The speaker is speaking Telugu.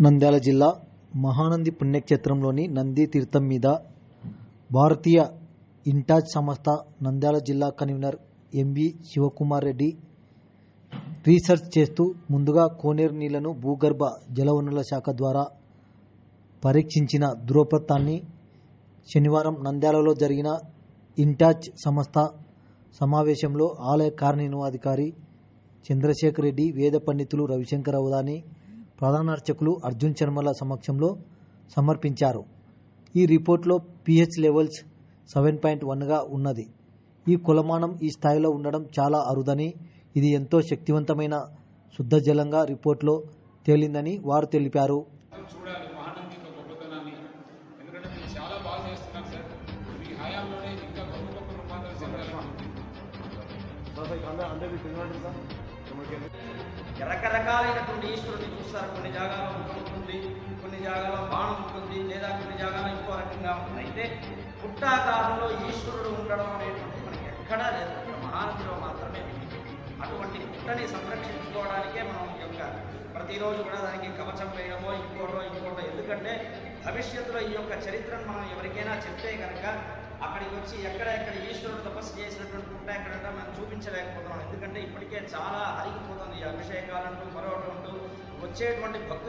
నంద్యాల జిల్లా మహానంది పుణ్యక్షేత్రంలోని నంది తీర్థం మీద భారతీయ ఇంటాజ్ సంస్థ నంద్యాల జిల్లా convener MV Shivakumar Reddy research చేస్తూ ముందుగా కోనేరు నీళ్ళను భూగర్భ జలవనరుల శాఖ ద్వారా పరీక్షించిన ధృవపత్రాన్ని శనివారం నంద్యాలలో జరిగిన ఇంటాజ్ సంస్థ సమావేశంలో ఆలయ కార్యనిర్వాధికారి చంద్రశేఖర్ రెడ్డి వేద పండితులు రవిశంకర్ అవదాని ప్రధాన అర్చకులు అర్జున్ శర్మల సమక్షంలో సమర్పించారు. ఈ రిపోర్ట్లో పిహెచ్ లెవెల్స్ సెవెన్ పాయింట్ వన్గా ఉన్నది. ఈ కులమానం ఈ స్థాయిలో ఉండడం చాలా అరుదని ఇది ఎంతో శక్తివంతమైన శుద్ధ జలంగా రిపోర్ట్లో తేలిందని వారు తెలిపారు. చూడాలి మహానంది యొక్క గొప్పతనాన్ని. ఎందుకంటే మీరు చాలా బాగా చేస్తున్నారు సార్. మీ హయాంలోనే ఇంకా గొప్ప గొప్ప రూపాంతరం చెందాలని రకరకాలైనటువంటి ఈశ్వరుని చూస్తారు. కొన్ని జాగాలో ముఖం ఉంటుంది కొన్ని జాగాలో బాణం ఉంటుంది లేదా కొన్ని జాగాలో ఇంకో రకంగా ఉంటుంది. అయితే పుట్టాకారంలో ఈశ్వరుడు ఉండడం అనేటువంటి మనకి ఎక్కడా లేదు. మహానదిలో మాత్రమే అటువంటి పుట్టని సంరక్షించుకోవడానికే మనం ఈ యొక్క ప్రతిరోజు కూడా దానికి కవచం వేయడమో ఇంకోటో ఇంకోటో. ఎందుకంటే భవిష్యత్తులో ఈ యొక్క చరిత్రను మనం ఎవరికైనా చెప్తే కనుక అక్కడికి వచ్చి ఎక్కడ ఎక్కడ ఈశ్వరుడు తపస్సు చేసినటువంటి పుట్ట ఎక్కడంటే మనం చూపించలేకపోతున్నాం. ఎందుకంటే ఇప్పటికే చాలా అరిగిపోతుంది ఈ అభిషేకాలంటూ మరో వచ్చేటువంటి భక్తులు